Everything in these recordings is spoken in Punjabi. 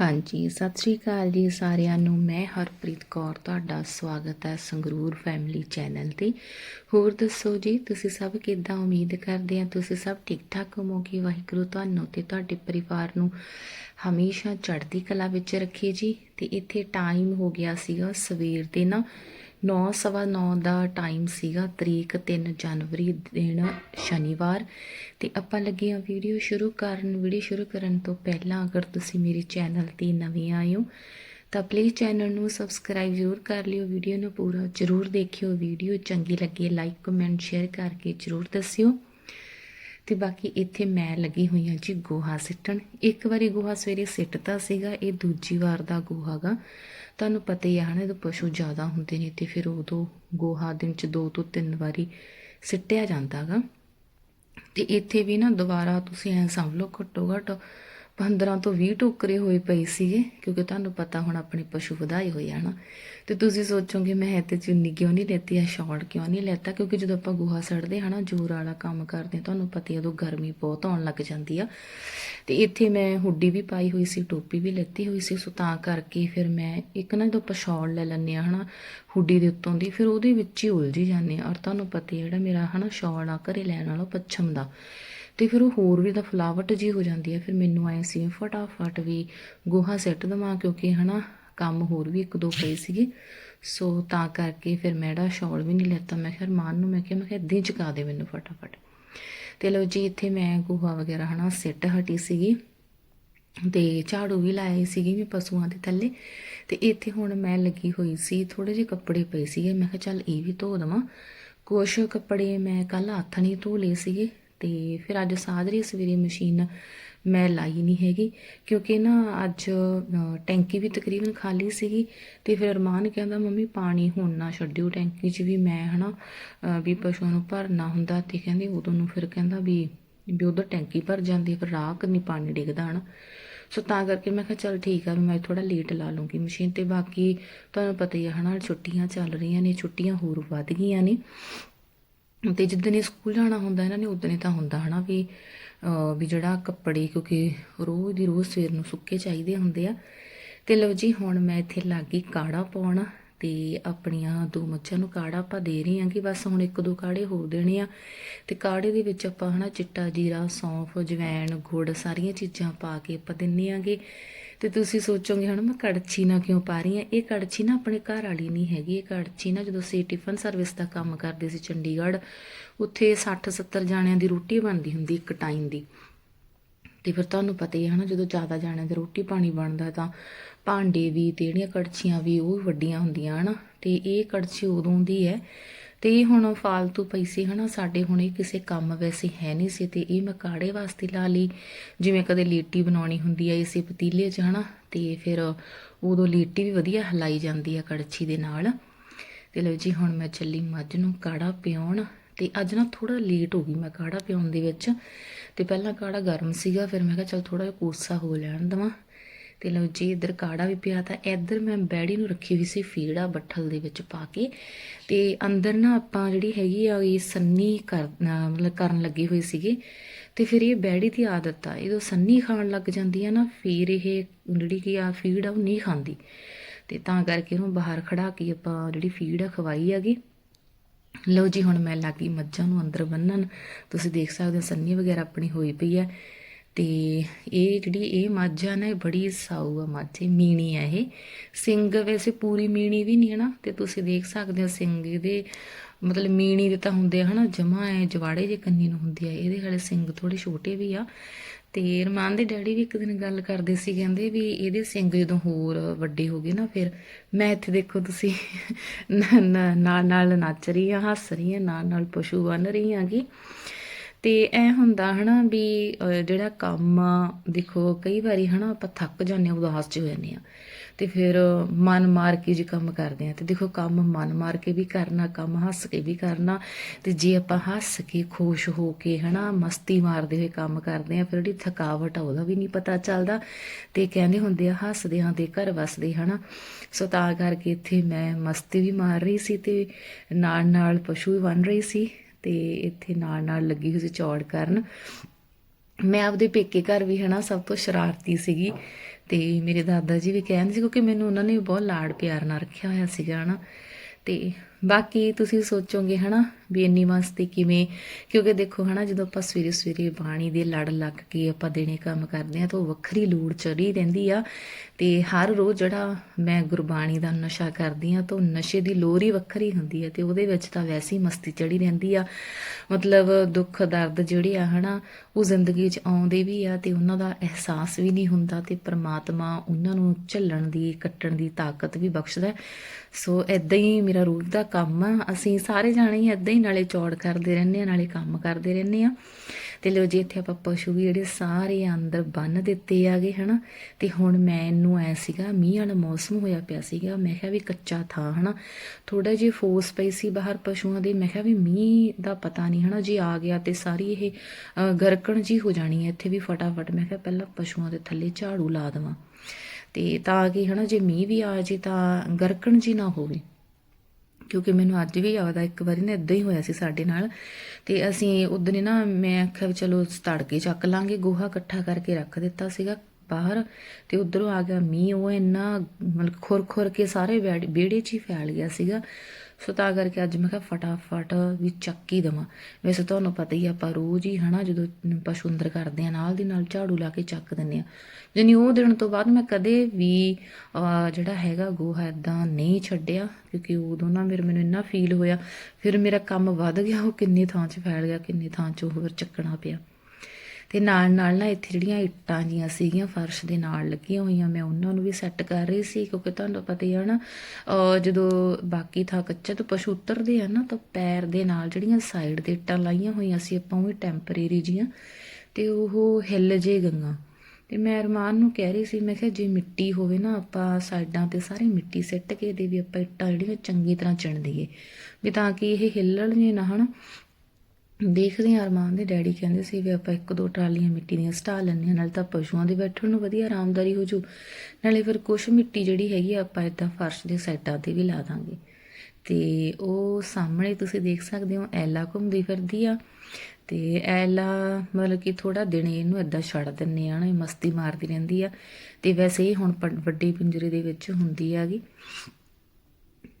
ਹਾਂਜੀ, ਸਤਿ ਸ਼੍ਰੀ ਅਕਾਲ ਜੀ ਸਾਰਿਆਂ ਨੂੰ। ਮੈਂ ਹਰਪ੍ਰੀਤ ਕੌਰ, ਤੁਹਾਡਾ ਸਵਾਗਤ ਹੈ ਸੰਗਰੂਰ ਫੈਮਿਲੀ ਚੈਨਲ ਤੇ। ਹੋਰ ਦੱਸੋ ਜੀ, ਤੁਸੀਂ ਸਭ ਕਿੱਦਾਂ ਉਮੀਦ ਕਰਦੇ ਆ? ਤੁਸੀਂ ਸਭ ਠੀਕ ਠਾਕ ਹੋਵੋਗੇ? ਵਾਹਿਗੁਰੂ ਤੁਹਾਨੂੰ ਤੇ ਤੁਹਾਡੇ ਪਰਿਵਾਰ ਨੂੰ ਹਮੇਸ਼ਾ ਚੜ੍ਹਦੀ ਕਲਾ ਵਿੱਚ ਰੱਖੇ ਜੀ। ਤੇ ਇੱਥੇ ਟਾਈਮ ਹੋ ਗਿਆ ਸੀਗਾ ਸਵੇਰ ਦੇ ਨਾ। 9:09 ਦਾ ਟਾਈਮ ਸੀਗਾ, ਤਰੀਕ 3 ਜਨਵਰੀ ਦਿਨ ਸ਼ਨੀਵਾਰ। ਤੇ ਆਪਾਂ ਲੱਗੇ ਆ ਵੀਡੀਓ ਸ਼ੁਰੂ ਕਰਨ। ਵੀਡੀਓ ਸ਼ੁਰੂ ਕਰਨ ਤੋਂ ਪਹਿਲਾਂ ਅਗਰ ਤੁਸੀਂ ਮੇਰੇ ਚੈਨਲ ਤੇ ਨਵੇਂ ਆਏ ਹੋ, ਤਾਂ ਪਲੀਜ਼ ਚੈਨਲ ਨੂੰ ਸਬਸਕ੍ਰਾਈਬ ਜ਼ਰੂਰ ਕਰ ਲਿਓ। ਵੀਡੀਓ ਨੂੰ ਪੂਰਾ ਜ਼ਰੂਰ ਦੇਖਿਓ। ਵੀਡੀਓ ਚੰਗੀ ਲੱਗੇ ਲਾਈਕ ਕਮੈਂਟ ਸ਼ੇਅਰ ਕਰਕੇ ਜ਼ਰੂਰ ਦੱਸਿਓ। ਤੇ ਬਾਕੀ ਇੱਥੇ ਮੈਂ ਲੱਗੀ ਹੋਈ ਹਾਂ ਜੀ ਗੋਹਾ ਸਿੱਟਣ। ਇੱਕ ਵਾਰੀ ਗੋਹਾ ਸਵੇਰੇ ਸਿੱਟਤਾ ਸੀਗਾ, ਇਹ ਦੂਜੀ ਵਾਰ ਦਾ ਗੋਹਾ ਗਾ। ਤੁਹਾਨੂੰ ਪਤਾ ਹੀ ਆ ਹਨਾ, ਜਦੋਂ ਪਸ਼ੂ ਜ਼ਿਆਦਾ ਹੁੰਦੇ ਨੇ ਤੇ ਫਿਰ ਉਦੋਂ ਗੋਹਾ ਦਿਨ ਚ ਦੋ ਤੋਂ ਤਿੰਨ ਵਾਰੀ ਸਿੱਟਿਆ ਜਾਂਦਾਗਾ ਤੇ ਇੱਥੇ ਵੀ ਨਾ ਦੁਬਾਰਾ ਤੁਸੀਂ ਐ ਸਮਝ ਲਓ ਘੱਟੋ ਘੱਟ 15 ਤੋਂ 20 ਟੋਕਰੇ ਹੋਏ ਪਏ ਸੀਗੇ ਕਿਉਂਕਿ ਤੁਹਾਨੂੰ ਪਤਾ ਹੁਣ ਆਪਣੇ ਪਸ਼ੂ ਵਧਾਏ ਹੋਏ ਆ ਨਾ ਤੇ ਤੁਸੀਂ ਸੋਚੋਗੇ ਮੈਂ ਇਹ ਤੇ ਚੁੰਨੀ ਕਿਉਂ ਨਹੀਂ ਲੈਤੀ ਆ ਸ਼ਾਰਟ ਕਿਉਂ ਨਹੀਂ ਲੈਤਾ? ਕਿਉਂਕਿ ਜਦੋਂ ਆਪਾਂ ਗੋਹਾ ਸੜਦੇ ਹਨਾ ਜੋਰ ਵਾਲਾ ਕੰਮ ਕਰਦੇ ਹਾਂ, ਤੁਹਾਨੂੰ ਪਤਾ ਉਦੋਂ ਗਰਮੀ ਬਹੁਤ ਆਉਣ ਲੱਗ ਜਾਂਦੀ ਆ। ਤੇ ਇੱਥੇ ਮੈਂ ਹੁੱਡੀ ਵੀ ਪਾਈ ਹੋਈ ਸੀ ਟੋਪੀ ਵੀ ਲੈਤੀ ਹੋਈ ਸੀ ਸੋ ਤਾਂ ਕਰਕੇ ਫਿਰ ਮੈਂ ਇੱਕ ਨਾ ਜਦੋਂ ਆਪਾਂ ਸ਼ਾਲ ਲੈ ਲੈਂਦੇ ਆ ਹਨਾ ਹੁੱਡੀ ਦੇ ਉੱਤੋਂ ਦੀ ਫਿਰ ਉਹਦੇ ਵਿੱਚ ਹੀ ਉਲਝੀ ਜਾਂਦੇ ਆ। ਔਰ ਤੁਹਾਨੂੰ ਪਤਾ ਜਿਹੜਾ ਮੇਰਾ ਹਨਾ ਸ਼ਾਲ ਆ ਘਰੇ ਲੈਣ ਵਾਲਾ ਉਹ ਪੱਛਮ ਦਾ। ਤੇ ਫਿਰ ਉਹ ਹੋਰ ਵੀ ਤਾਂ ਫਲਾਵਟ ਜੀ ਹੋ ਜਾਂਦੀ ਹੈ। ਫਿਰ ਮੈਨੂੰ ਆਏ ਸੀ, ਫਟਾਫਟ ਵੀ ਗੋਹਾ ਸੈੱਟ ਦਵਾਂ ਕਿਉਂਕਿ ਹਨਾ ਕੰਮ ਹੋਰ ਵੀ ਇੱਕ ਦੋ ਪਏ ਸੀਗੇ। ਸੋ ਤਾਂ ਕਰਕੇ ਫਿਰ ਮੈਂ ਜਿਹੜਾ ਸ਼ਾਲ ਵੀ ਨਹੀਂ ਲੈਤਾ। ਮੈਂ ਕਿਹਾ ਮਾਨ ਨੂੰ ਮੈਂ ਕਿਹਾ ਮੈਂ ਕਿਹਾ ਇੱਦਾਂ ਚੁਕਾ ਦੇ ਮੈਨੂੰ ਫਟਾਫਟ। ਤੇ ਲਓ ਜੀ, ਇੱਥੇ ਮੈਂ ਗੋਹਾ ਵਗੈਰਾ ਹਨਾ ਸਿੱਟ ਹਟੀ ਸੀਗੀ। ਤੇ ਝਾੜੂ ਵੀ ਲਾਏ ਸੀਗੀ ਮੈਂ ਪਸ਼ੂਆਂ ਦੇ ਥੱਲੇ। ਤੇ ਇੱਥੇ ਹੁਣ ਮੈਂ ਲੱਗੀ ਹੋਈ ਸੀ ਥੋੜੇ ਜਿਹੇ ਕੱਪੜੇ ਪਏ ਸੀਗੇ। ਮੈਂ ਕਿਹਾ, ਚੱਲ ਇਹ ਵੀ ਧੋ ਦਵਾਂ। ਕੁਛ ਕੱਪੜੇ ਮੈਂ ਕੱਲ ਹੱਥ ਨਹੀਂ ਧੋ ਲਏ ਸੀਗੇ। ਤੇ ਫਿਰ ਅੱਜ ਸਾਜਰੀ ਸਵੇਰੇ ਮਸ਼ੀਨ ਮੈਂ ਲਾਈ ਨਹੀਂ ਹੈਗੀ ਕਿਉਂਕਿ ਨਾ ਅੱਜ ਟੈਂਕੀ ਵੀ ਤਕਰੀਬਨ ਖਾਲੀ ਸੀਗੀ ਤੇ ਫਿਰ ਅਰਮਾਨ ਕਹਿੰਦਾ ਮੰਮੀ ਪਾਣੀ ਹੁਣ ਨਾ ਛੱਡਿਓ ਟੈਂਕੀ 'ਚ ਵੀ ਮੈਂ ਹਨਾ ਅ, ਵੀ ਪਸ਼ੂਆਂ ਨੂੰ ਭਰਨਾ ਹੁੰਦਾ। ਤੇ ਕਹਿੰਦੇ ਉਦੋਂ ਨੂੰ ਫਿਰ ਕਹਿੰਦਾ ਵੀ ਵੀ ਉਧਰ ਟੈਂਕੀ ਭਰ ਜਾਂਦੀ ਹੈ, ਫਿਰ ਰਾਹ ਕੰਨੀ ਪਾਣੀ ਡਿੱਗਦਾ ਹਨਾ। ਸੋ ਤਾਂ ਕਰਕੇ ਮੈਂ ਕਿਹਾ ਚੱਲ ਠੀਕ ਆ ਵੀ ਮੈਂ ਥੋੜਾ ਲੇਟ ਲਾ ਲੂੰਗੀ ਮਸ਼ੀਨ ਤੇ ਬਾਕੀ ਤੁਹਾਨੂੰ ਪਤਾ ਹੀ ਆ ਹਨਾ ਛੁੱਟੀਆਂ ਚੱਲ ਰਹੀਆਂ ਨੇ ਛੁੱਟੀਆਂ ਹੋਰ ਵੱਧ ਗਈਆਂ ਨੇ। ਤੇ ਜਿੱਦਣ ਇਹ ਸਕੂਲ ਜਾਣਾ ਹੁੰਦਾ, ਇਹਨਾਂ ਨੇ ਉਦੋਂ ਹੀ ਤਾਂ ਹੁੰਦਾ ਹਨਾ ਵੀ ਵੀ ਜਿਹੜਾ ਕੱਪੜੇ, ਕਿਉਂਕਿ ਰੋਜ਼ ਦੀ ਰੋਜ਼ ਸਵੇਰ ਨੂੰ ਸੁੱਕੇ ਚਾਹੀਦੇ ਹੁੰਦੇ ਆ। ਤੇ ਲਓ ਜੀ, ਹੁਣ ਮੈਂ ਇੱਥੇ ਲੱਗੀ ਕਾੜਾ ਪਾਉਣਾ, ਤੇ ਆਪਣੀਆਂ ਦੋ ਮੱਛਾਂ ਨੂੰ ਕਾੜਾ ਆਪਾਂ ਦੇ ਰਹੇ ਹਾਂ ਕਿ ਬਸ ਹੁਣ ਇੱਕ ਦੋ ਕਾੜੇ ਹੋਰ ਦੇਣੇ ਆ। ਤੇ ਕਾੜੇ ਦੇ ਵਿੱਚ ਆਪਾਂ ਹਨਾ ਚਿੱਟਾ ਜੀਰਾ, ਸੌਂਫ, ਜਵੈਣ, ਗੁੜ ਸਾਰੀਆਂ ਚੀਜ਼ਾਂ ਪਾ ਕੇ ਆਪਾਂ ਦਿੰਨੇ ਆਂਗੇ। ਤੇ ਤੁਸੀਂ ਸੋਚੋਗੇ, ਹੁਣ ਮੈਂ ਕੜਛੀ ਨਾ ਕਿਉਂ ਪਾ ਰਹੀ ਹਾਂ ਇਹ ਕੜਛੀ ਨਾ ਆਪਣੇ ਘਰ ਵਾਲੀ ਨਹੀਂ ਹੈਗੀ। ਇਹ ਕੜਛੀ ਨਾ ਜਦੋਂ ਅਸੀਂ ਟਿਫਨ ਸਰਵਿਸ ਦਾ ਕੰਮ ਕਰਦੇ ਸੀ ਚੰਡੀਗੜ੍ਹ, ਉੱਥੇ 60 70 ਜਾਣਿਆਂ ਦੀ ਰੋਟੀ ਬਣਦੀ ਹੁੰਦੀ ਇੱਕ ਟਾਈਮ ਦੀ। ਤੇ ਫਿਰ ਤੁਹਾਨੂੰ ਪਤਾ ਹੀ ਹੈ ਨਾ ਜਦੋਂ ਜ਼ਿਆਦਾ ਜਾਣਿਆਂ ਦੀ ਰੋਟੀ ਪਾਣੀ ਬਣਦਾ ਤਾਂ ਭਾਂਡੇ ਵੀ ਤੇ ਜਿਹੜੀਆਂ ਕੜਛੀਆਂ ਵੀ ਉਹ ਵੱਡੀਆਂ ਹੁੰਦੀਆਂ ਹਨਾ ਤੇ ਇਹ ਕੜਛੀ ਉਦੋਂ ਦੀ ਹੈ ਤੇ ਇਹ ਹੁਣ ਫਾਲਤੂ ਪੈਸੇ ਹਨਾ, ਸਾਡੇ ਹੁਣ ਇਹ ਕਿਸੇ ਕੰਮ ਵੈਸੇ ਹੈ ਨਹੀਂ ਸੀ ਤੇ ਇਹ ਮੈਂ ਕਾੜੇ ਵਾਸਤੇ ਲਾ ਲਈ, ਜਿਵੇਂ ਕਦੇ ਲੀਟੀ ਬਣਾਉਣੀ ਹੁੰਦੀ ਹੈ ਇਸੇ ਪਤੀਲੇ 'ਚ ਹਨਾ, ਤੇ ਫਿਰ ਉਦੋਂ ਲੀਟੀ ਵੀ ਵਧੀਆ ਹਲਾਈ ਜਾਂਦੀ ਆ ਕੜਛੀ ਦੇ ਨਾਲ। ਤੇ ਲਓ ਜੀ, ਹੁਣ ਮੈਂ ਚੱਲੀ ਮੱਝ ਨੂੰ ਕਾੜਾ ਪਿਉਣ, ਤੇ ਅੱਜ ਨਾ ਥੋੜਾ ਲੇਟ ਹੋ ਗਈ ਮੈਂ ਕਾੜਾ ਪਿਉਣ ਦੇ ਵਿੱਚ। ਤੇ ਪਹਿਲਾਂ ਕਾੜਾ ਗਰਮ ਸੀਗਾ, ਫਿਰ ਮੈਂ ਕਿਹਾ ਚਲ ਥੋੜਾ ਜਿਹਾ ਕੋਸਾ ਹੋ ਲੈਣ ਦਵਾਂ। ਤੇ ਲਓ ਜੀ, ਇੱਧਰ ਕਾੜਾ ਵੀ ਪਿਆ ਤਾਂ ਇੱਧਰ ਮੈਂ ਬੈੜੀ ਨੂੰ ਰੱਖੀ ਹੋਈ ਸੀ ਫੀੜਾ ਬੱਠਲ ਦੇ ਵਿੱਚ ਪਾ ਕੇ। ਤੇ ਅੰਦਰ ਨਾ ਆਪਾਂ ਜਿਹੜੀ ਹੈਗੀ ਆ, ਇਹ ਸੰਨੀ ਕਰ ਮਤਲਬ ਕਰਨ ਲੱਗੇ ਹੋਏ ਸੀਗੇ। ਤੇ ਫਿਰ ਇਹ ਬੈੜੀ ਦੀ ਆਦਤ ਆ ਜਦੋਂ ਸੰਨੀ ਖਾਣ ਲੱਗ ਜਾਂਦੀ ਆ ਨਾ, ਫਿਰ ਇਹ ਜਿਹੜੀ ਕੀ ਆ ਫੀਡ ਆ, ਉਹ ਨਹੀਂ ਖਾਂਦੀ। ਤੇ ਤਾਂ ਕਰਕੇ ਉਹਨੂੰ ਬਾਹਰ ਖੜਾ ਕੇ ਆਪਾਂ ਜਿਹੜੀ ਫੀਡ ਆ, ਖਵਾਈ ਹੈਗੀ। ਲਓ ਜੀ, ਹੁਣ ਮੈਂ ਲੱਗੀ ਮੱਝਾਂ ਨੂੰ ਅੰਦਰ ਬੰਨਣ। ਤੁਸੀਂ ਦੇਖ ਸਕਦੇ ਹੋ, ਸੰਨੀ ਵਗੈਰਾ ਆਪਣੀ ਹੋਈ ਪਈ ਹੈ ਤੇ ਇਹ ਜਿਹੜੀ ਇਹ ਮੱਝ ਆ ਨਾ, ਇਹ ਬੜੀ ਸਾਊ ਆ ਮੱਝ ਇਹ ਮੀਣੀ ਆ ਇਹ। ਸਿੰਘ ਵੈਸੇ ਪੂਰੀ ਮੀਣੀ ਵੀ ਨਹੀਂ ਹੈ ਨਾ, ਤੇ ਤੁਸੀਂ ਦੇਖ ਸਕਦੇ ਹੋ ਸਿੰਘ ਇਹਦੇ, ਮਤਲਬ ਮੀਣੀ ਦੇ ਤਾਂ ਹੁੰਦੇ ਆ ਹਨਾ, ਜਮਾ ਐ ਜਵਾੜੇ ਜੇ ਕੰਨੀ ਨੂੰ ਹੁੰਦੀ ਆ, ਇਹਦੇ ਹਾਲੇ ਸਿੰਘ ਥੋੜੇ ਛੋਟੇ ਵੀ ਆ। ਤੇ ਰਮਾਨ ਦੇ ਡੈਡੀ ਵੀ ਇੱਕ ਦਿਨ ਗੱਲ ਕਰਦੇ ਸੀ, ਕਹਿੰਦੇ ਵੀ ਇਹਦੇ ਸਿੰਘ ਜਦੋਂ ਹੋਰ ਵੱਡੇ ਹੋ ਗਏ ਨਾ ਫਿਰ, ਮੈਂ ਇੱਥੇ ਦੇਖੋ ਤੁਸੀਂ ਨਾਲ ਨਾਲ ਨੱਚ ਰਹੀ ਆ ਹੱਸ ਰਹੀ ਆ ਨਾਲ ਨਾਲ ਪਸ਼ੂ ਬਣ ਰਹੀ ਆਂਗੀ ਤੇ ਐ ਹੁੰਦਾ ਹਨਾ ਵੀ ਜਿਹੜਾ ਕੰਮ ਦੇਖੋ, ਕਈ ਵਾਰੀ ਹਨਾ ਆਪਾਂ ਥੱਕ ਜਾਂਦੇ ਆ ਉਦਾਸ ਚ ਹੋ ਜਾਂਦੇ ਆ ਤੇ ਫਿਰ ਮਨ ਮਾਰ ਕੇ ਜੀ ਕੰਮ ਕਰਦੇ ਆ ਤੇ ਦੇਖੋ, ਕੰਮ ਮਨ ਮਾਰ ਕੇ ਵੀ ਕਰਨਾ, ਕੰਮ ਹੱਸ ਕੇ ਵੀ ਕਰਨਾ। ਤੇ ਜੇ ਆਪਾਂ ਹੱਸ ਕੇ, ਖੁਸ਼ ਹੋ ਕੇ ਹਨਾ, ਮਸਤੀ ਮਾਰਦੇ ਹੋਏ ਕੰਮ ਕਰਦੇ ਆ ਫਿਰ ਜਿਹੜੀ ਥਕਾਵਟ ਆ, ਉਹਦਾ ਵੀ ਨਹੀਂ ਪਤਾ ਚੱਲਦਾ। ਤੇ ਕਹਿੰਦੇ ਹੁੰਦੇ ਆ, ਹੱਸਦੇ ਹਾਂ ਦੇ ਘਰ ਵਸਦੇ ਹਨਾ। ਸੋ ਤਾਂ ਕਰਕੇ ਇੱਥੇ ਮੈਂ ਮਸਤੀ ਵੀ ਮਾਰ ਰਹੀ ਸੀ ਤੇ ਨਾਲ ਨਾਲ ਪਸ਼ੂ ਵੀ ਬਣ ਰਹੀ ਸੀ। ਤੇ ਇੱਥੇ ਨਾਲ ਨਾਲ ਲੱਗੀ ਹੋਈ ਸੀ ਚੌੜ ਕਰਨ। ਮੈਂ ਆਪਦੇ ਪੇਕੇ ਘਰ ਵੀ ਹਨਾ ਸਭ ਤੋਂ ਸ਼ਰਾਰਤੀ ਸੀਗੀ ਤੇ ਮੇਰੇ ਦਾਦਾ ਜੀ ਵੀ ਕਹਿੰਦੇ ਸੀ ਕਿਉਂਕਿ ਮੈਨੂੰ ਉਹਨਾਂ ਨੇ ਬਹੁਤ ਲਾਡ ਪਿਆਰ ਨਾਲ ਰੱਖਿਆ ਹੋਇਆ ਸੀਗਾ ਹਨਾ। ਤੇ ਬਾਕੀ ਤੁਸੀਂ ਸੋਚੋਗੇ ਹਨਾ ਵੀ ਇੰਨੀ ਮਸਤੀ ਕਿਵੇਂ? ਕਿਉਂਕਿ ਦੇਖੋ ਹਨਾ ਜਦੋਂ ਆਪਾਂ ਸਵੇਰੇ ਸਵੇਰੇ ਬਾਣੀ ਦੇ ਲੜ ਲੱਗ ਕੇ ਆਪਾਂ ਦਿਨੇ ਕੰਮ ਕਰਦੇ ਆ ਤਾਂ ਉਹ ਵੱਖਰੀ ਲੋੜ ਚੜੀ ਰਹਿੰਦੀ ਆ। ਤੇ ਹਰ ਰੋਜ਼ ਜਿਹੜਾ ਮੈਂ ਗੁਰਬਾਣੀ ਦਾ ਨਸ਼ਾ ਕਰਦੀ ਆ ਤਾਂ ਉਹ ਨਸ਼ੇ ਦੀ ਲੋਰ ਹੀ ਵੱਖਰੀ ਹੁੰਦੀ ਆ ਤੇ ਉਹਦੇ ਵਿੱਚ ਤਾਂ ਵੈਸੇ ਹੀ ਮਸਤੀ ਚੜੀ ਰਹਿੰਦੀ ਆ। ਮਤਲਬ ਦੁੱਖ ਦਰਦ ਜਿਹੜੇ ਆ ਹਨਾ ਉਹ ਜ਼ਿੰਦਗੀ 'ਚ ਆਉਂਦੇ ਵੀ ਆ ਤੇ ਉਹਨਾਂ ਦਾ ਅਹਿਸਾਸ ਵੀ ਨਹੀਂ ਹੁੰਦਾ ਤੇ ਪ੍ਰਮਾਤਮਾ ਉਹਨਾਂ ਨੂੰ ਝੱਲਣ ਦੀ, ਕੱਟਣ ਦੀ ਤਾਕਤ ਵੀ ਬਖਸ਼ਦਾ। ਸੋ ਐਦਾਂ ਹੀ ਮੇਰਾ ਰੂਹ ਦਾ ਕੰਮ ਆ। ਅਸੀਂ ਸਾਰੇ ਜਾਣੇ ਹੀ ਐਦਾਂ ਹੀ ਨਾਲੇ ਚੌੜ ਕਰਦੇ ਰਹਿੰਦੇ ਆ, ਨਾਲੇ ਕੰਮ ਕਰਦੇ ਰਹਿੰਦੇ ਆ। ਤੇ ਲੋ ਜੀ, ਇੱਥੇ ਆਪਾਂ ਪਸ਼ੂ ਵੀ ਜਿਹੜੇ ਸਾਰੇ ਅੰਦਰ ਬੰਨ ਦਿੱਤੇ ਆਗੇ, ਹਨਾ। ਤੇ ਹੁਣ ਮੈਨੂੰ ਐ ਸੀਗਾ, ਮੀਂਹ ਵਾਲਾ ਮੌਸਮ ਹੋਇਆ ਪਿਆ ਸੀਗਾ, ਮੈਂ ਕਿਹਾ ਵੀ ਕੱਚਾ ਥਾਂ, ਹਨਾ। ਥੋੜਾ ਜਿਹਾ ਫੋਰਸ ਪਈ ਸੀ ਬਾਹਰ ਪਸ਼ੂਆਂ ਦੇ, ਮੈਂ ਕਿਹਾ ਵੀ ਮੀਂਹ ਦਾ ਪਤਾ ਨਹੀਂ, ਹਨਾ, ਜੇ ਆ ਗਿਆ ਤੇ ਸਾਰੀ ਇਹ ਗਰਕਣ ਜੀ ਹੋ ਜਾਣੀ ਹੈ ਇੱਥੇ ਵੀ ਫਟਾਫਟ। ਮੈਂ ਕਿਹਾ ਪਹਿਲਾਂ ਪਸ਼ੂਆਂ ਦੇ ਥੱਲੇ ਝਾੜੂ ਲਾ ਦੇਵਾਂ। ਤੇ ਤਾਂ ਕਿ, ਹਨਾ, ਜੇ ਮੀਂਹ ਵੀ ਆ ਜੇ ਤਾਂ ਗਰਕਣ ਜੀ ਨਾ ਹੋਵੇ। ਕਿਉਂਕਿ ਮੈਨੂੰ ਅੱਜ ਵੀ ਯਾਦ ਆ, ਇੱਕ ਵਾਰੀ ਨਾ ਇਦਾਂ ਹੀ ਹੋਇਆ ਸੀ ਸਾਡੇ ਨਾਲ। ਤੇ ਅਸੀਂ ਉਦੋਂ ਨਾ ਮੈਂ ਆਖਿਆ ਵੀ ਚਲੋ ਤੜਕੇ ਚੱਕ ਲਾਂਗੇ, ਗੋਹਾ ਇਕੱਠਾ ਕਰਕੇ ਰੱਖ ਦਿੱਤਾ ਸੀਗਾ ਬਾਹਰ। ਤੇ ਉਧਰੋਂ ਆ ਗਿਆ ਮੀਂਹ, ਉਹ ਇੰਨਾ ਮਤਲਬ ਖੁਰ ਖੁਰ ਕੇ ਸਾਰੇ ਵਿਹੜੇ ਵਿਹੜੇ 'ਚ ਹੀ ਫੈਲ ਗਿਆ ਸੀਗਾ। ਸੋ ਤਾਂ ਕਰਕੇ ਅੱਜ ਮੈਂ ਕਿਹਾ ਫਟਾਫਟ ਵੀ ਚੱਕ ਹੀ ਦੇਵਾਂ। ਵੈਸੇ ਤੁਹਾਨੂੰ ਪਤਾ ਹੀ ਆਪਾਂ ਰੋਜ਼ ਹੀ ਹਨਾ ਜਦੋਂ ਪਸ਼ੂ ਅੰਦਰ ਕਰਦੇ ਆ ਨਾਲ ਦੀ ਨਾਲ ਝਾੜੂ ਲਾ ਕੇ ਚੱਕ ਦਿੰਦੇ ਆ ਜਾਨੀ ਉਹ ਦਿਨ ਤੋਂ ਬਾਅਦ ਮੈਂ ਕਦੇ ਵੀ ਜਿਹੜਾ ਹੈਗਾ ਗੋਹਾ ਇਦਾਂ ਨਹੀਂ ਛੱਡਿਆ, ਕਿਉਂਕਿ ਉਦੋਂ ਨਾ ਮੇਰੇ ਮੈਨੂੰ ਇੰਨਾ ਫੀਲ ਹੋਇਆ। ਫਿਰ ਮੇਰਾ ਕੰਮ ਵੱਧ ਗਿਆ, ਉਹ ਕਿੰਨੀ ਥਾਂ 'ਚ ਫੈਲ ਗਿਆ, ਕਿੰਨੀ ਥਾਂ 'ਚ ਹੋਰ ਚੱਕਣਾ ਪਿਆ। ਤੇ ਨਾਲ ਨਾਲ ਨਾ ਇੱਥੇ ਜਿਹੜੀਆਂ ਇੱਟਾਂ ਜੀਆਂ ਸੀਗੀਆਂ ਫਰਸ਼ ਦੇ ਨਾਲ ਲੱਗੀਆਂ ਹੋਈਆਂ, ਮੈਂ ਉਹਨਾਂ ਨੂੰ ਵੀ ਸੈੱਟ ਕਰ ਰਹੀ ਸੀ ਕਿਉਂਕਿ ਤੁਹਾਨੂੰ ਪਤਾ ਹੀ ਹੈ ਨਾ ਜਦੋਂ ਬਾਕੀ ਥਾਂ ਕੱਚਾ ਤੋਂ ਪਸ਼ੂ ਉਤਰਦੇ ਆ ਨਾ ਤਾਂ ਪੈਰ ਦੇ ਨਾਲ ਜਿਹੜੀਆਂ ਸਾਈਡ ਦੇ ਇੱਟਾਂ ਲਾਈਆਂ ਹੋਈਆਂ ਸੀ, ਆਪਾਂ ਉਹ ਵੀ ਟੈਂਪਰੇਰੀ ਜੀਆਂ ਤੇ ਉਹ ਹਿੱਲ ਜੇ ਗੰਗਾ ਤੇ ਮੈਂ ਅਰਮਾਨ ਨੂੰ ਕਹਿ ਰਹੀ ਸੀ, ਮੈਂ ਕਿਹਾ ਜੇ ਮਿੱਟੀ ਹੋਵੇ ਨਾ ਆਪਾਂ ਸਾਈਡਾਂ ਤੇ ਸਾਰੀ ਮਿੱਟੀ ਸਿੱਟ ਕੇ ਦੇ ਵੀ ਆਪਾਂ ਇੱਟਾਂ ਜਿਹੜੀਆਂ ਚੰਗੀ ਤਰ੍ਹਾਂ ਚਿਣ ਦਈਏ। ਵੀ ਤਾਂ ਕਿ ਇਹ ਹਿੱਲਣ ਜੇ ਨਾ ਹਨਾ ਦੇਖਦੇ ਹਾਂ, ਅਰਮਾਨ ਦੇ ਡੈਡੀ ਕਹਿੰਦੇ ਸੀ ਵੀ ਆਪਾਂ ਇੱਕ ਦੋ ਟਰਾਲੀਆਂ ਮਿੱਟੀ ਦੀਆਂ ਸਟਾ ਲੈਂਦੇ ਹਾਂ, ਨਾਲ ਤਾਂ ਪਸ਼ੂਆਂ ਦੇ ਬੈਠਣ ਨੂੰ ਵਧੀਆ ਆਰਾਮਦਾਰੀ ਹੋ ਜੂ। ਨਾਲੇ ਫਿਰ ਕੁਛ ਮਿੱਟੀ ਜਿਹੜੀ ਹੈਗੀ ਆ, ਆਪਾਂ ਇਦਾਂ ਫਰਸ਼ ਦੇ ਸਾਈਡਾਂ ਤੇ ਵੀ ਲਾ ਦਾਂਗੇ। ਤੇ ਉਹ ਸਾਹਮਣੇ ਤੁਸੀਂ ਦੇਖ ਸਕਦੇ ਹੋ, ਐਲਾ ਘੁੰਮਦੀ ਫਿਰਦੀ ਆ। ਤੇ ਐਲਾ ਮਤਲਬ ਕਿ ਥੋੜਾ ਦਿਨ ਇਹਨੂੰ ਏਦਾਂ ਛੱਡ ਦਿੰਨੇ ਆ ਨਾ ਇਹ ਮਸਤੀ ਮਾਰਦੀ ਰਹਿੰਦੀ ਆ। ਤੇ ਵੈਸੇ ਇਹ ਹੁਣ ਪ- ਵੱਡੇ ਪਿੰਜਰੇ ਦੇ ਵਿੱਚ ਹੁੰਦੀ ਆਗੀ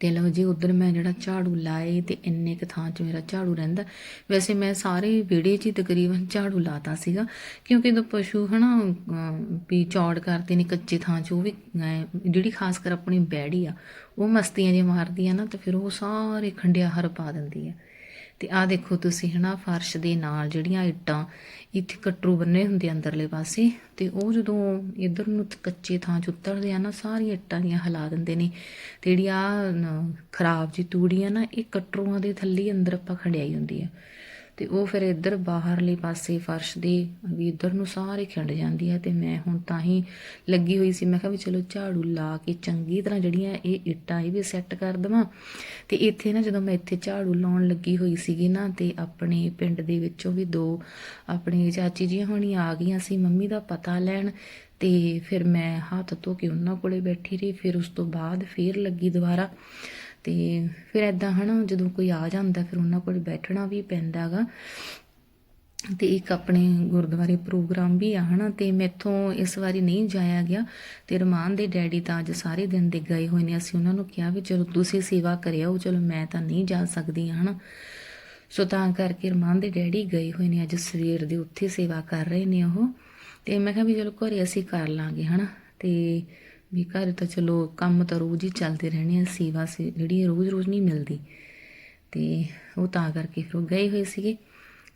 ਤੇ ਲਓ ਜੀ ਉਧਰ ਮੈਂ ਜਿਹੜਾ ਝਾੜੂ ਲਾਏ ਤੇ ਇੰਨੇ ਕੁ ਥਾਂ 'ਚ ਮੇਰਾ ਝਾੜੂ ਰਹਿੰਦਾ। ਵੈਸੇ ਮੈਂ ਸਾਰੇ ਵਿਹੜੇ 'ਚ ਹੀ ਤਕਰੀਬਨ ਝਾੜੂ ਲਾਤਾ ਸੀਗਾ ਕਿਉਂਕਿ ਜਦੋਂ ਪਸ਼ੂ ਹਨਾ ਅਮ, ਵੀ ਚੌੜ ਕਰਦੇ ਨੇ ਕੱਚੇ ਥਾਂ 'ਚ ਉਹ ਵੀ ਜਿਹੜੀ ਖਾਸ ਕਰ ਆਪਣੀ ਬੈੜੀ ਆ ਉਹ ਮਸਤੀਆਂ ਜੇ ਮਾਰਦੀ ਆ ਨਾ ਤੇ ਫਿਰ ਉਹ ਸਾਰੇ ਖੰਡਿਆ ਹਰ ਪਾ ਦਿੰਦੀ ਆ। ਤੇ ਆਹ ਦੇਖੋ ਤੁਸੀਂ ਹਨਾ, ਫਰਸ਼ ਦੇ ਨਾਲ ਜਿਹੜੀਆਂ ਇੱਟਾਂ ਇੱਥੇ ਕਟਰੂ ਬੰਨੇ ਹੁੰਦੇ ਆ ਅੰਦਰਲੇ ਪਾਸੇ, ਤੇ ਉਹ ਜਦੋਂ ਇਧਰ ਨੂੰ ਕੱਚੇ ਥਾਂ 'ਚ ਉਤਰਦੇ ਆ ਨਾ, ਸਾਰੀਆਂ ਇੱਟਾਂ ਦੀਆਂ ਹਿਲਾ ਦਿੰਦੇ ਨੇ, ਤੇ ਜਿਹੜੀ ਆ ਖਰਾਬ ਜੀ ਤੂੜੀ ਆ ਨਾ, ਇਹ ਕਟਰੂਆਂ ਦੇ ਥੱਲੇ ਅੰਦਰ ਆਪਾਂ ਖੜਿਆਈ ਹੁੰਦੀ ਆ। ਤੇ ਉਹ ਫਿਰ ਇੱਧਰ ਬਾਹਰਲੇ ਪਾਸੇ ਫਰਸ਼ ਦੇ ਵੀ ਇੱਧਰ ਨੂੰ ਸਾਰੇ ਖਿੰਡ ਜਾਂਦੀ ਆ ਤੇ ਮੈਂ ਹੁਣ ਤਾਂ ਹੀ ਲੱਗੀ ਹੋਈ ਸੀ। ਮੈਂ ਕਿਹਾ ਵੀ ਚਲੋ ਝਾੜੂ ਲਾ ਕੇ ਚੰਗੀ ਤਰ੍ਹਾਂ ਜਿਹੜੀਆਂ ਇਹ ਇੱਟਾਂ ਇਹ ਵੀ ਸੈੱਟ ਕਰ ਦਵਾਂ। ਤੇ ਇੱਥੇ ਨਾ ਜਦੋਂ ਮੈਂ ਇੱਥੇ ਝਾੜੂ ਲਾਉਣ ਲੱਗੀ ਹੋਈ ਸੀਗੀ ਨਾ ਤੇ ਆਪਣੇ ਪਿੰਡ ਦੇ ਵਿੱਚੋਂ ਵੀ ਦੋ ਆਪਣੇ ਚਾਚੀ ਜੀ ਹੋਣੀ ਆ ਗਈਆਂ ਸੀ ਮੰਮੀ ਦਾ ਪਤਾ ਲੈਣ ਤੇ ਫਿਰ ਮੈਂ ਹੱਥ ਧੋ ਕੇ ਉਹਨਾਂ ਕੋਲੇ ਬੈਠੀ ਰਹੀ। ਫਿਰ ਉਸ ਤੋਂ ਬਾਅਦ ਫੇਰ ਲੱਗੀ ਦੁਬਾਰਾ। ਤੇ ਫਿਰ ਐਦਾਂ ਹਨਾ ਜਦੋਂ ਕੋਈ ਆ ਜਾਂਦਾ ਫਿਰ ਉਹਨਾਂ ਕੋਲ ਬੈਠਣਾ ਵੀ ਪੈਂਦਾਗਾ ਤੇ ਇੱਕ ਆਪਣੇ ਗੁਰਦੁਆਰੇ ਪ੍ਰੋਗਰਾਮ ਵੀ ਆ ਹਨਾ ਤੇ ਮੈਥੋਂ ਇਸ ਵਾਰੀ ਨਹੀਂ ਜਾਇਆ ਗਿਆ। ਤੇ ਰਮਾਨ ਦੇ ਡੈਡੀ ਤਾਂ ਅੱਜ ਸਾਰੇ ਦਿਨ ਦੇ ਗਏ ਹੋਏ ਨੇ। ਅਸੀਂ ਉਹਨਾਂ ਨੂੰ ਕਿਹਾ ਵੀ ਚਲੋ ਤੁਸੀਂ ਸੇਵਾ ਕਰਿਓ ਚਲੋ ਮੈਂ ਤਾਂ ਨਹੀਂ ਜਾ ਸਕਦੀ ਹਾਂ, ਹਨਾ। ਸੋ ਤਾਂ ਕਰਕੇ ਰਮਾਨ ਦੇ ਡੈਡੀ ਗਏ ਹੋਏ ਨੇ ਅੱਜ ਸਵੇਰ ਦੇ ਉੱਥੇ ਸੇਵਾ ਕਰ ਰਹੇ ਨੇ ਉਹ। ਤੇ ਮੈਂ ਕਿਹਾ ਵੀ ਚਲੋ ਘਰੇ ਅਸੀਂ ਕਰ ਲਾਂਗੇ ਹਨਾ। ਤੇ ਵੀ ਘਰ ਤਾਂ ਚਲੋ ਕੰਮ ਤਾਂ ਰੋਜ਼ ਹੀ ਚੱਲਦੇ ਰਹਿਣੇ ਆ, ਸੇਵਾ ਸੇ ਜਿਹੜੀ ਰੋਜ਼-ਰੋਜ਼ ਨਹੀਂ ਮਿਲਦੀ। ਤੇ ਉਹ ਤਾਂ ਕਰਕੇ ਫਿਰ ਉਹ ਗਏ ਹੋਏ ਸੀਗੇ।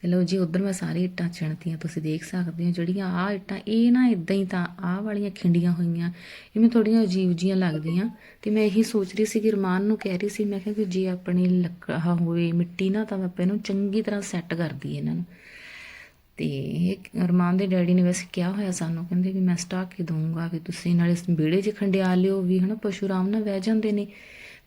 ਤੇ ਲਓ ਜੀ, ਉਧਰ ਮੈਂ ਸਾਰੀ ਇੱਟਾਂ ਚਿਣਤੀਆਂ, ਤੁਸੀਂ ਦੇਖ ਸਕਦੇ ਹੋ ਜਿਹੜੀਆਂ ਆਹ ਇੱਟਾਂ, ਇਹ ਨਾ ਇਦਾਂ ਹੀ ਤਾਂ ਆਹ ਵਾਲੀਆਂ ਖਿੰਡੀਆਂ ਹੋਈਆਂ, ਇਹ ਮੈਨੂੰ ਥੋੜੀਆਂ ਅਜੀਬ ਜੀਆਂ ਲੱਗਦੀਆਂ। ਤੇ ਮੈਂ ਇਹੀ ਸੋਚ ਰਹੀ ਸੀ ਕਿ ਰਮਾਨ ਨੂੰ ਕਹਿ ਰਹੀ ਸੀ, ਮੈਂ ਕਿਹਾ ਕਿ ਜੇ ਆਪਣੀ ਲੱਕੜ ਹੋਵੇ, ਮਿੱਟੀ ਨਾ ਤਾਂ ਆਪਾਂ ਇਹਨੂੰ ਚੰਗੀ ਤਰ੍ਹਾਂ ਸੈੱਟ ਕਰਦੀ ਇਹਨਾਂ ਨੂੰ। ਤੇ ਇਹ ਅਰਮਾਨ ਦੇ ਡੈਡੀ ਨੇ ਵੈਸੇ ਕਿਹਾ ਹੋਇਆ ਸਾਨੂੰ, ਕਹਿੰਦੇ ਵੀ ਮੈਂ ਸਟਾ ਕੇ ਦਊਂਗਾ, ਵੀ ਤੁਸੀਂ ਨਾਲੇ ਵਿਹੜੇ 'ਚ ਖੰਡਿਆ ਲਿਓ ਵੀ, ਹਨਾ, ਪਸ਼ੂ ਆਰਾਮ ਨਾਲ ਬਹਿ ਜਾਂਦੇ ਨੇ।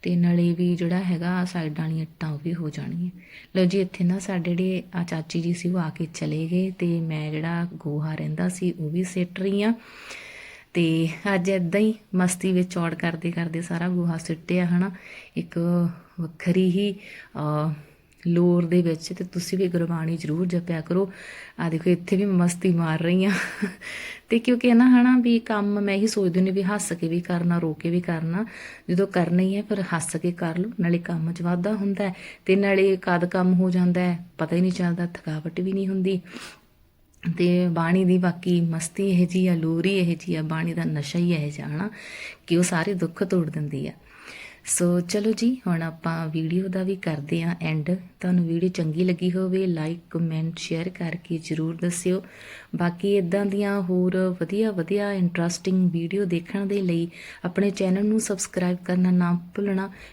ਤੇ ਨਾਲੇ ਵੀ ਜਿਹੜਾ ਹੈਗਾ ਸਾਈਡਾਂ ਵਾਲੀਆਂ ਇੱਟਾਂ ਉਹ ਵੀ ਹੋ ਜਾਣਗੀਆਂ। ਲਓ ਜੀ, ਇੱਥੇ ਨਾ ਸਾਡੇ ਜਿਹੜੇ ਆ ਚਾਚੀ ਜੀ ਸੀ, ਉਹ ਆ ਕੇ ਚਲੇ ਗਏ ਤੇ ਮੈਂ ਜਿਹੜਾ ਗੋਹਾ ਰਹਿੰਦਾ ਸੀ, ਉਹ ਵੀ ਸਿੱਟ ਰਹੀ ਆ ਤੇ ਅੱਜ ਇਦਾਂ ਹੀ ਮਸਤੀ ਵਿੱਚ ਚੌੜ ਕਰਦੇ ਕਰਦੇ ਸਾਰਾ ਗੋਹਾ ਸਿੱਟਿਆ, ਹਨਾ। ਇੱਕ ਵੱਖਰੀ ਹੀ ਲੋਰ ਦੇ ਵਿੱਚ ਤੇ ਤੁਸੀਂ ਵੀ ਗੁਰਬਾਣੀ ਜ਼ਰੂਰ ਜਪਿਆ ਕਰੋ। ਆ ਦੇਖੋ, ਇੱਥੇ ਵੀ ਮਸਤੀ ਮਾਰ ਰਹੀ ਆ ਤੇ ਕਿਉਂਕਿ ਨਾ ਹਨਾ ਵੀ ਕੰਮ ਮੈਂ ਇਹੀ ਸੋਚਦੀ ਹੁੰਦੀ ਵੀ ਹੱਸ ਕੇ ਵੀ ਕਰਨਾ, ਰੋ ਕੇ ਵੀ ਕਰਨਾ। ਜਦੋਂ ਕਰਨਾ ਹੀ ਹੈ, ਫਿਰ ਹੱਸ ਕੇ ਕਰ ਲਓ, ਨਾਲੇ ਕੰਮ 'ਚ ਵਾਧਾ ਹੁੰਦਾ ਹੈ। ਤੇ ਨਾਲੇ ਕਦ ਕੰਮ ਹੋ ਜਾਂਦਾ ਪਤਾ ਹੀ ਨਹੀਂ ਚੱਲਦਾ, ਥਕਾਵਟ ਵੀ ਨਹੀਂ ਹੁੰਦੀ। ਤੇ ਬਾਣੀ ਦੀ ਬਾਕੀ ਮਸਤੀ ਇਹ ਜੀ ਆ, ਲੋਰੀ ਇਹ ਜੀ ਆ, ਬਾਣੀ ਦਾ ਨਸ਼ਾ ਹੀ ਇਹ ਜਿਹਾ ਹਨਾ, ਕਿ ਉਹ ਸਾਰੇ ਦੁੱਖ ਤੋੜ ਦਿੰਦੀ ਆ। ਸੋ ਚਲੋ ਜੀ, ਹੁਣ ਆਪਾਂ ਵੀਡੀਓ ਦਾ ਵੀ ਕਰਦੇ ਆਂ ਐਂਡ ਤੁਹਾਨੂੰ ਵੀਡੀਓ ਚੰਗੀ ਲੱਗੀ ਹੋਵੇ ਲਾਈਕ ਕਮੈਂਟ ਸ਼ੇਅਰ ਕਰਕੇ ਜਰੂਰ ਦੱਸਿਓ। ਬਾਕੀ ਇਦਾਂ ਦੀਆਂ ਹੋਰ ਵਧੀਆ ਵਧੀਆ ਇੰਟਰਸਟਿੰਗ ਵੀਡੀਓ ਦੇਖਣ ਦੇ ਲਈ ਆਪਣੇ ਚੈਨਲ ਨੂੰ ਸਬਸਕ੍ਰਾਈਬ ਕਰਨਾ ਨਾ ਭੁੱਲਣਾ।